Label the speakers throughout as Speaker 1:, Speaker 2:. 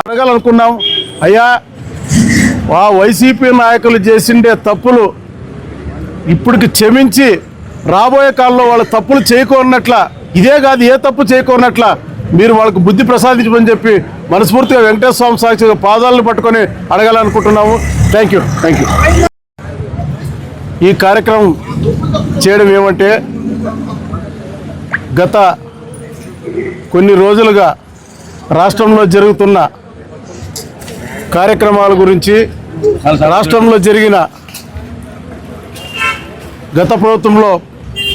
Speaker 1: అడగాలనుకున్నాం. అయ్యా ఆ వైసీపీ నాయకులు చేసిండే తప్పులు ఇప్పటికి క్షమించి రాబోయే కాలంలో వాళ్ళ తప్పులు చేయకోనట్ల ఇదే కాదు ఏ తప్పు చేయకోనట్ల మీరు వాళ్ళకు బుద్ధి ప్రసాదించమని చెప్పి మనస్ఫూర్తిగా వెంకటేశ్వర స్వామి సాక్షిగా పాదాలను పట్టుకొని అడగాలనుకుంటున్నాము. థ్యాంక్ యూ థ్యాంక్ యూ ఈ కార్యక్రమం చేయడం ఏమంటే గత కొన్ని రోజులుగా రాష్ట్రంలో జరుగుతున్న కార్యక్రమాల గురించి రాష్ట్రంలో జరిగిన గత ప్రభుత్వంలో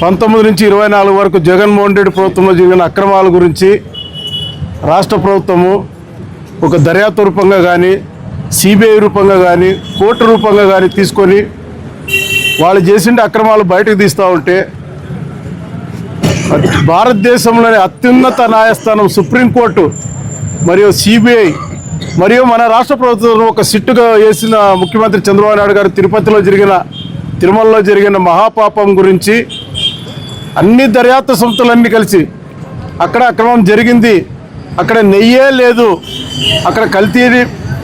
Speaker 1: పంతొమ్మిది నుంచి ఇరవై నాలుగు వరకు జగన్మోహన్ రెడ్డి ప్రభుత్వంలో జరిగిన అక్రమాల గురించి రాష్ట్ర ప్రభుత్వము ఒక దర్యాప్తు రూపంగా కానీ సిబిఐ రూపంగా కానీ కోర్టు రూపంగా కానీ తీసుకొని వాళ్ళు చేసిండే అక్రమాలు బయటకు తీస్తూ ఉంటే భారతదేశంలోని అత్యున్నత న్యాయస్థానం సుప్రీంకోర్టు మరియు సిబిఐ మరియు మన రాష్ట్ర ప్రభుత్వం ఒక సిట్టుగా వేసిన ముఖ్యమంత్రి చంద్రబాబు నాయుడు గారు తిరుపతిలో జరిగిన తిరుమలలో జరిగిన మహాపాపం గురించి అన్ని దర్యాప్తు సంస్థలన్నీ కలిసి అక్కడ అక్రమం జరిగింది. అక్కడ నెయ్యే లేదు. అక్కడ కల్తీ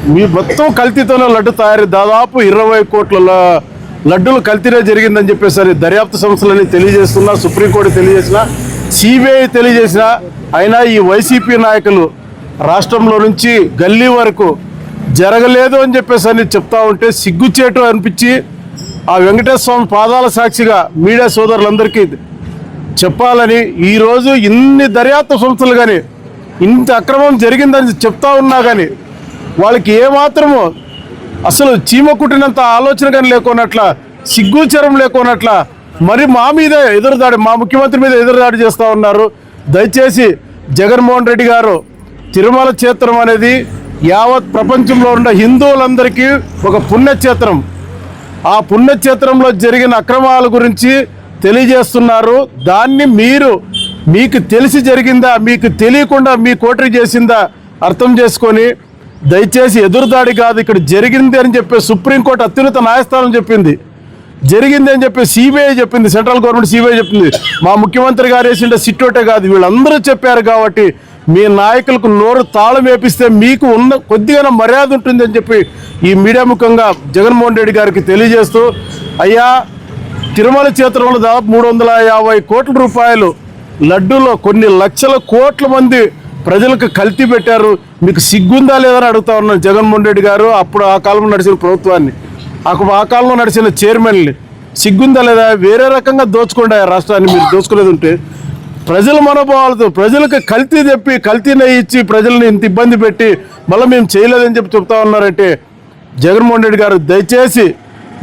Speaker 1: మీ మొత్తం కల్తీతోనే లడ్డు తయారు దాదాపు ఇరవై కోట్ల లడ్డూలు కల్తీనే జరిగిందని చెప్పేసరి దర్యాప్తు సంస్థలని తెలియజేస్తున్నా సుప్రీంకోర్టు తెలియజేసిన సిబిఐ తెలియజేసిన అయినా ఈ వైసీపీ నాయకులు రాష్ట్రంలో నుంచి గల్లీ వరకు జరగలేదు అని చెప్పేసి అని చెప్తా ఉంటే సిగ్గుచేటు అనిపించి ఆ వెంకటేశ్వర స్వామి పాదాల సాక్షిగా మీడియా సోదరులందరికీ చెప్పాలని ఈరోజు ఇన్ని దర్యాప్తు సంస్థలు కానీ ఇంత అక్రమం జరిగిందని చెప్తా ఉన్నా కానీ వాళ్ళకి ఏమాత్రము అసలు చీమ కుట్టినంత ఆలోచన కానీ లేకున్నట్ల సిగ్గుచరం లేకున్నట్ల మరి మా మీద ఎదురుదాడి మా ముఖ్యమంత్రి మీద ఎదురుదాడి చేస్తూ ఉన్నారు. దయచేసి జగన్మోహన్ రెడ్డి గారు తిరుమల క్షేత్రం అనేది యావత్ ప్రపంచంలో ఉన్న హిందువులందరికీ ఒక పుణ్యక్షేత్రం. ఆ పుణ్యక్షేత్రంలో జరిగిన అక్రమాల గురించి తెలియజేస్తున్నారు. దాన్ని మీరు మీకు తెలిసి జరిగిందా మీకు తెలియకుండా మీ కోటరీ చేసిందా అర్థం చేసుకొని దయచేసి ఎదురుదాడి కాదు ఇక్కడ జరిగింది అని చెప్పి సుప్రీంకోర్టు అత్యున్నత న్యాయస్థానం చెప్పింది. జరిగింది అని చెప్పి సిబిఐ చెప్పింది సెంట్రల్ గవర్నమెంట్ సిబిఐ చెప్పింది. మా ముఖ్యమంత్రి గారు వేసిండే సిట్టోటే కాదు వీళ్ళందరూ చెప్పారు కాబట్టి మీ నాయకులకు నోరు తాళం వేపిస్తే మీకు ఉన్న కొద్దిగా మర్యాద ఉంటుంది అని చెప్పి ఈ మీడియా ముఖంగా జగన్మోహన్ రెడ్డి గారికి తెలియజేస్తూ అయ్యా తిరుమల క్షేత్రంలో దాదాపు మూడు వందల యాభై కోట్ల రూపాయలు లడ్డూలో కొన్ని లక్షల కోట్ల మంది ప్రజలకు కల్తీ పెట్టారు. మీకు సిగ్గుందా లేదని అడుగుతా ఉన్నాను జగన్మోహన్ రెడ్డి గారు. అప్పుడు ఆ కాలంలో నడిచిన ప్రభుత్వాన్ని. అప్పుడు ఆ కాలంలో నడిచిన చైర్మన్ని. సిగ్గుందా లేదా? వేరే రకంగా దోచుకుండా ఆ రాష్ట్రాన్ని మీరు దోచుకునేది ఉంటే ప్రజల మనోభావాలతో ప్రజలకు కల్తీ తెప్పి కల్తీ నయ్యిచ్చి ప్రజల్ని ఇంత ఇబ్బంది పెట్టి మళ్ళీ మేము చేయలేదని చెప్పి చెప్తా ఉన్నారంటే జగన్మోహన్ రెడ్డి గారు దయచేసి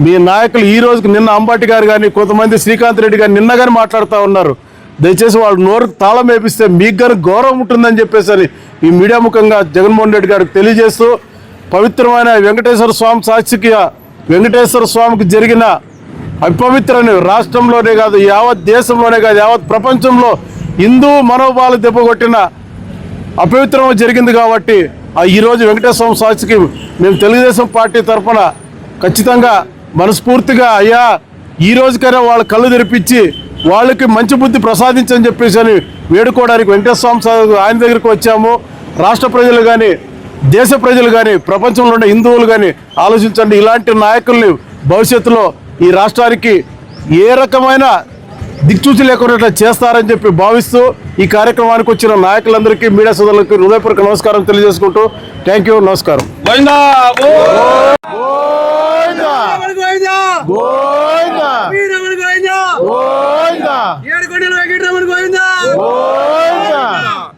Speaker 1: మీ నాయకులు ఈ రోజుకి నిన్న అంబాటి గారు కానీ కొంతమంది శ్రీకాంత్ రెడ్డి గారు నిన్న కానీ మాట్లాడుతూ ఉన్నారు. దయచేసి వాళ్ళు నోరు తాళం వేపిస్తే మీకు గారు గౌరవం ఉంటుందని చెప్పేసి ఈ మీడియా ముఖంగా జగన్మోహన్ రెడ్డి గారికి తెలియజేస్తూ పవిత్రమైన వెంకటేశ్వర స్వామి సాక్షికి వెంకటేశ్వర స్వామికి జరిగిన అపవిత్రని రాష్ట్రంలోనే కాదు యావత్ దేశంలోనే కాదు యావత్ ప్రపంచంలో హిందూ మనోభావాలు దెబ్బకొట్టిన అపవిత్రం జరిగింది కాబట్టి ఆ ఈరోజు వెంకటేశ్వర స్వామి సాక్షికి మేము తెలుగుదేశం పార్టీ తరఫున ఖచ్చితంగా మనస్ఫూర్తిగా అయ్యా ఈ రోజుకైనా వాళ్ళ కళ్ళు తెరిపించి వాళ్ళకి మంచి బుద్ధి ప్రసాదించని చెప్పేసి అని వేడుకోవడానికి వెంకటస్వామి సార్ ఆయన దగ్గరికి వచ్చాము. రాష్ట్ర ప్రజలు కానీ దేశ ప్రజలు కానీ ప్రపంచంలో ఉన్న హిందువులు కానీ ఆలోచించండి. ఇలాంటి నాయకుల్ని భవిష్యత్తులో ఈ రాష్ట్రానికి ఏ రకమైన దిక్చూచి లేకుండా చేస్తారని చెప్పి భావిస్తూ ఈ కార్యక్రమానికి వచ్చిన నాయకులందరికీ మీడియా సోదరులకు హృదయపూర్వక నమస్కారం తెలియజేసుకుంటూ థ్యాంక్ యూ నమస్కారం
Speaker 2: గోవిందా
Speaker 1: గోవిందా
Speaker 2: రమణ గోవిందా
Speaker 1: గోవిందా
Speaker 2: వీరమణ గోవిందా
Speaker 1: గోవిందా
Speaker 2: ఏడుకొండల వెంకటరమణ గోవిందా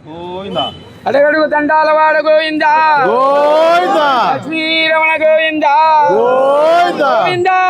Speaker 1: గోవిందా
Speaker 3: అడగడుగు దండాల వాడ గోవింద.
Speaker 1: గోవిందా.
Speaker 3: గోవింద.
Speaker 1: గోవిందా.